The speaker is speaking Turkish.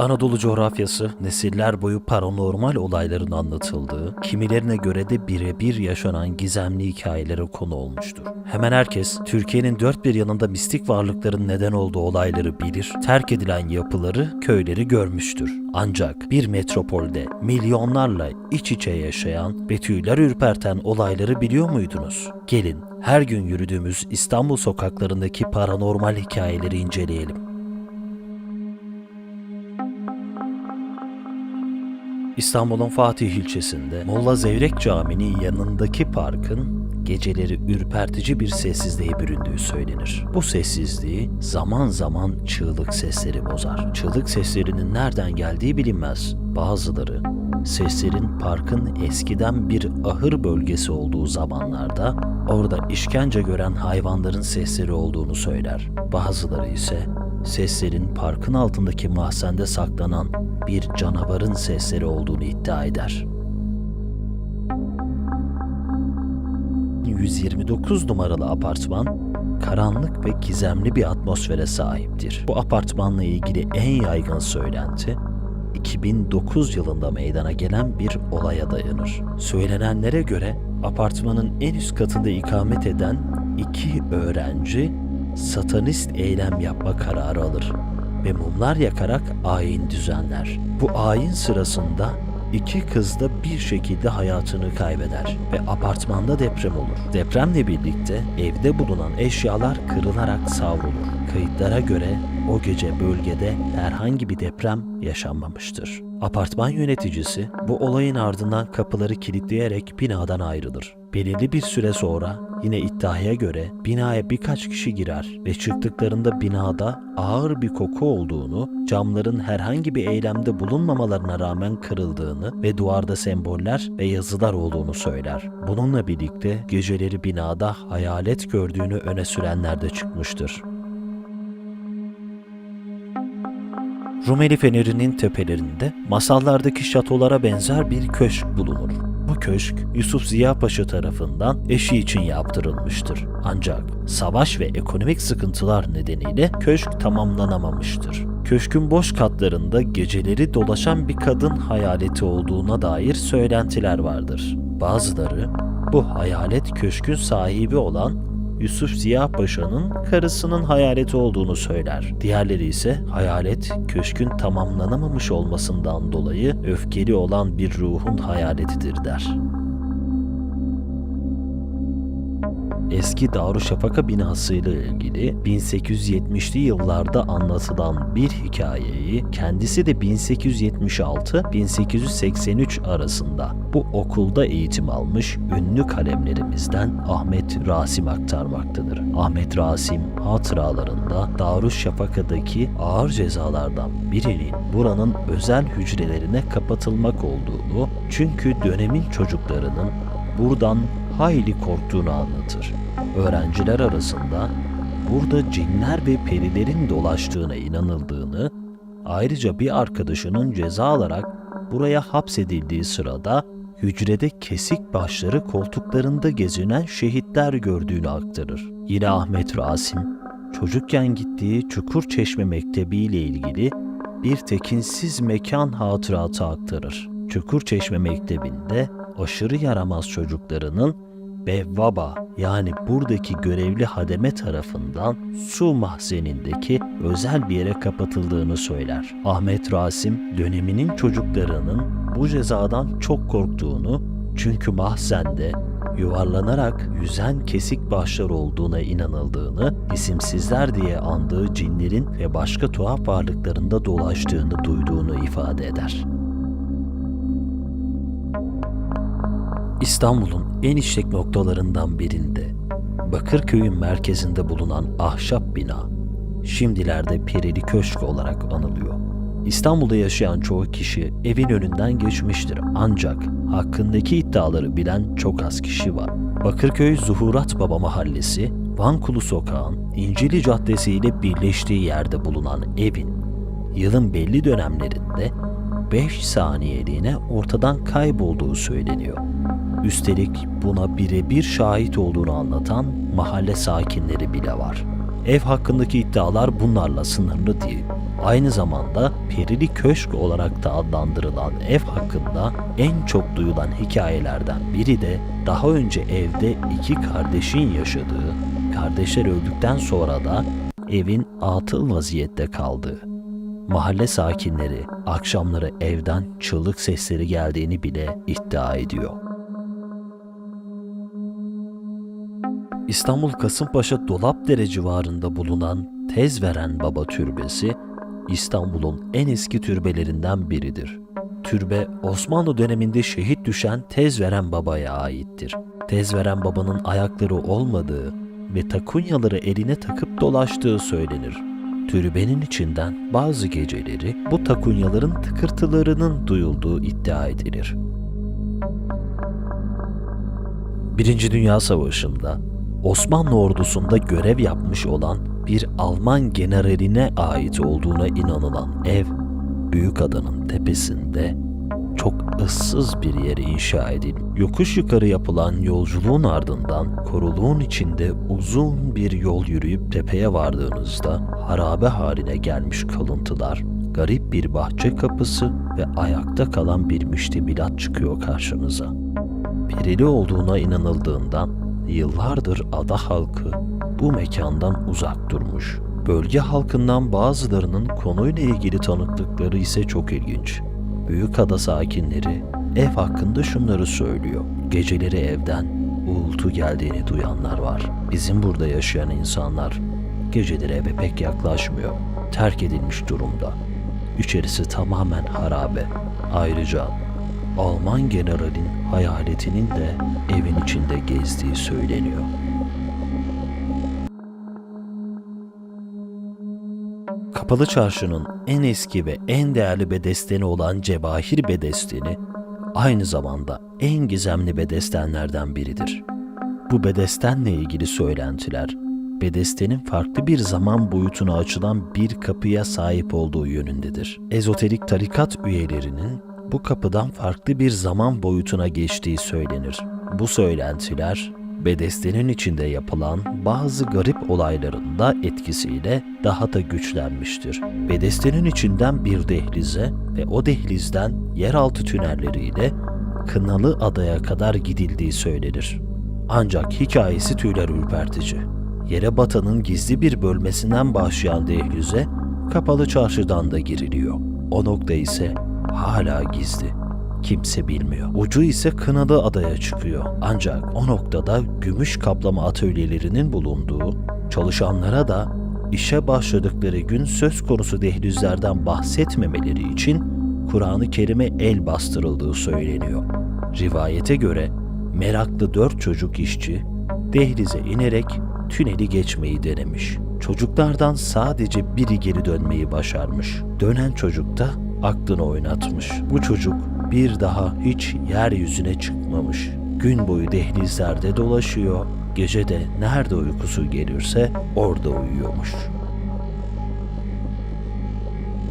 Anadolu coğrafyası nesiller boyu paranormal olayların anlatıldığı, kimilerine göre de birebir yaşanan gizemli hikayelere konu olmuştur. Hemen herkes Türkiye'nin dört bir yanında mistik varlıkların neden olduğu olayları bilir, terk edilen yapıları, köyleri görmüştür. Ancak bir metropolde milyonlarla iç içe yaşayan ve tüyler ürperten olayları biliyor muydunuz? Gelin her gün yürüdüğümüz İstanbul sokaklarındaki paranormal hikayeleri inceleyelim. İstanbul'un Fatih ilçesinde Molla Zevrek Camii'nin yanındaki parkın geceleri ürpertici bir sessizliğe büründüğü söylenir. Bu sessizliği zaman zaman çığlık sesleri bozar. Çığlık seslerinin nereden geldiği bilinmez. Bazıları seslerin parkın eskiden bir ahır bölgesi olduğu zamanlarda orada işkence gören hayvanların sesleri olduğunu söyler. Bazıları ise seslerin parkın altındaki mahzende saklanan bir canavarın sesleri olduğunu iddia eder. 129 numaralı apartman karanlık ve gizemli bir atmosfere sahiptir. Bu apartmanla ilgili en yaygın söylenti 2009 yılında meydana gelen bir olaya dayanır. Söylenenlere göre apartmanın en üst katında ikamet eden iki öğrenci satanist eylem yapma kararı alır ve mumlar yakarak ayin düzenler. Bu ayin sırasında iki kız da bir şekilde hayatını kaybeder ve apartmanda deprem olur. Depremle birlikte evde bulunan eşyalar kırılarak savrulur. Kayıtlara göre o gece bölgede herhangi bir deprem yaşanmamıştır. Apartman yöneticisi bu olayın ardından kapıları kilitleyerek binadan ayrılır. Belirli bir süre sonra yine iddiaya göre binaya birkaç kişi girer ve çıktıklarında binada ağır bir koku olduğunu, camların herhangi bir eylemde bulunmamalarına rağmen kırıldığını ve duvarda semboller ve yazılar olduğunu söyler. Bununla birlikte geceleri binada hayalet gördüğünü öne sürenler de çıkmıştır. Rumeli Feneri'nin tepelerinde masallardaki şatolara benzer bir köşk bulunur. Bu köşk Yusuf Ziya Paşa tarafından eşi için yaptırılmıştır. Ancak savaş ve ekonomik sıkıntılar nedeniyle köşk tamamlanamamıştır. Köşkün boş katlarında geceleri dolaşan bir kadın hayaleti olduğuna dair söylentiler vardır. Bazıları bu hayalet köşkün sahibi olan Yusuf Ziya Paşa'nın karısının hayaleti olduğunu söyler. Diğerleri ise hayalet köşkün tamamlanamamış olmasından dolayı öfkeli olan bir ruhun hayaletidir der. Eski Darüşşafaka binasıyla ilgili 1870'li yıllarda anlatılan bir hikayeyi kendisi de 1876-1883 arasında bu okulda eğitim almış ünlü kalemlerimizden Ahmet Rasim aktarmaktadır. Ahmet Rasim hatıralarında Darüşşafaka'daki ağır cezalardan birinin buranın özel hücrelerine kapatılmak olduğunu çünkü dönemin çocuklarının buradan hayli korktuğunu anlatır. Öğrenciler arasında burada cinler ve perilerin dolaştığına inanıldığını, ayrıca bir arkadaşının ceza alarak buraya hapsedildiği sırada hücrede kesik başları koltuklarında gezinen şehitler gördüğünü aktarır. Yine Ahmet Rasim, çocukken gittiği Çukurçeşme Mektebi ile ilgili bir tekinsiz mekan hatıratı aktarır. Çukurçeşme Mektebi'nde aşırı yaramaz çocuklarının Bevvaba yani buradaki görevli hademe tarafından su mahzenindeki özel bir yere kapatıldığını söyler. Ahmet Rasim döneminin çocuklarının bu cezadan çok korktuğunu çünkü mahzende yuvarlanarak yüzen kesik başlar olduğuna inanıldığını, isimsizler diye andığı cinlerin ve başka tuhaf varlıklarında dolaştığını duyduğunu ifade eder. İstanbul'un en işlek noktalarından birinde Bakırköy'ün merkezinde bulunan ahşap bina şimdilerde Perili Köşk olarak anılıyor. İstanbul'da yaşayan çoğu kişi evin önünden geçmiştir ancak hakkındaki iddiaları bilen çok az kişi var. Bakırköy Zuhurat Baba Mahallesi, Van Kulu Sokağı'nın İncili Caddesi ile birleştiği yerde bulunan evin yılın belli dönemlerinde 5 saniyeliğine ortadan kaybolduğu söyleniyor. Üstelik buna birebir şahit olduğunu anlatan mahalle sakinleri bile var. Ev hakkındaki iddialar bunlarla sınırlı değil. Aynı zamanda Perili Köşk olarak da adlandırılan ev hakkında en çok duyulan hikayelerden biri de daha önce evde iki kardeşin yaşadığı, kardeşler öldükten sonra da evin atıl vaziyette kaldığı. Mahalle sakinleri akşamları evden çığlık sesleri geldiğini bile iddia ediyor. İstanbul Kasımpaşa Dolapdere civarında bulunan Tezveren Baba Türbesi, İstanbul'un en eski türbelerinden biridir. Türbe, Osmanlı döneminde şehit düşen Tezveren Baba'ya aittir. Tezveren Baba'nın ayakları olmadığı ve takunyaları eline takıp dolaştığı söylenir. Türbenin içinden bazı geceleri bu takunyaların tıkırtılarının duyulduğu iddia edilir. Birinci Dünya Savaşı'nda Osmanlı ordusunda görev yapmış olan bir Alman generaline ait olduğuna inanılan ev, Büyükada'nın tepesinde çok ıssız bir yere inşa edilmiş. Yokuş yukarı yapılan yolculuğun ardından koruluğun içinde uzun bir yol yürüyüp tepeye vardığınızda harabe haline gelmiş kalıntılar, garip bir bahçe kapısı ve ayakta kalan bir müştemilat çıkıyor karşınıza. Perili olduğuna inanıldığından yıllardır ada halkı bu mekandan uzak durmuş. Bölge halkından bazılarının konuyla ilgili tanıklıkları ise çok ilginç. Büyükada sakinleri ev hakkında şunları söylüyor. Geceleri evden uğultu geldiğini duyanlar var. Bizim burada yaşayan insanlar geceleri eve pek yaklaşmıyor. Terk edilmiş durumda. İçerisi tamamen harabe. Ayrıca Alman generalin hayaletinin de evin içinde gezdiği söyleniyor. Kapalı Çarşı'nın en eski ve en değerli bedesteni olan Cebahir Bedesteni, aynı zamanda en gizemli bedestenlerden biridir. Bu bedestenle ilgili söylentiler, bedestenin farklı bir zaman boyutuna açılan bir kapıya sahip olduğu yönündedir. Ezoterik tarikat üyelerinin bu kapıdan farklı bir zaman boyutuna geçtiği söylenir. Bu söylentiler bedestenin içinde yapılan bazı garip olayların da etkisiyle daha da güçlenmiştir. Bedestenin içinden bir dehlize ve o dehlizden yeraltı tünelleriyle Kınalı Adaya kadar gidildiği söylenir. Ancak hikayesi tüyler ürpertici. Yere batanın gizli bir bölmesinden başlayan dehlize kapalı çarşıdan da giriliyor. O nokta ise hala gizli. Kimse bilmiyor. Ucu ise Kınalı Adaya çıkıyor. Ancak o noktada gümüş kaplama atölyelerinin bulunduğu, çalışanlara da işe başladıkları gün söz konusu dehlizlerden bahsetmemeleri için Kur'an-ı Kerim'e el bastırıldığı söyleniyor. Rivayete göre meraklı dört çocuk işçi dehlize inerek tüneli geçmeyi denemiş. Çocuklardan sadece biri geri dönmeyi başarmış. Dönen çocuk da aklını oynatmış. Bu çocuk bir daha hiç yeryüzüne çıkmamış. Gün boyu dehlizlerde dolaşıyor, gece de nerede uykusu gelirse orada uyuyormuş.